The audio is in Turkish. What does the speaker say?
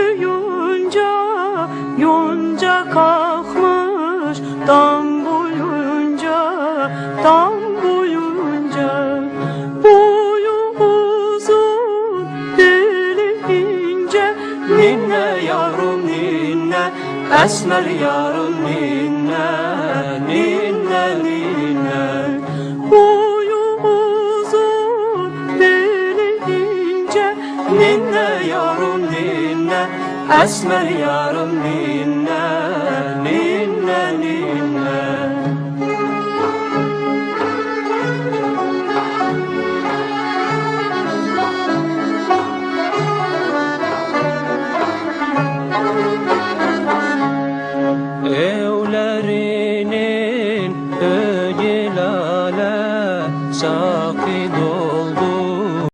yonca yonca kalkmış. Dam boyunca dam boyunca boyu uzun dili ince. Ninne yavrum ninne. Esmer yavrum ninne. Ninne ninne. Boyu uzun dili ince. Ninne yavrum ninne. Esmer yarım ninne ninne ninne. Evlerinin ögilale sakit oldu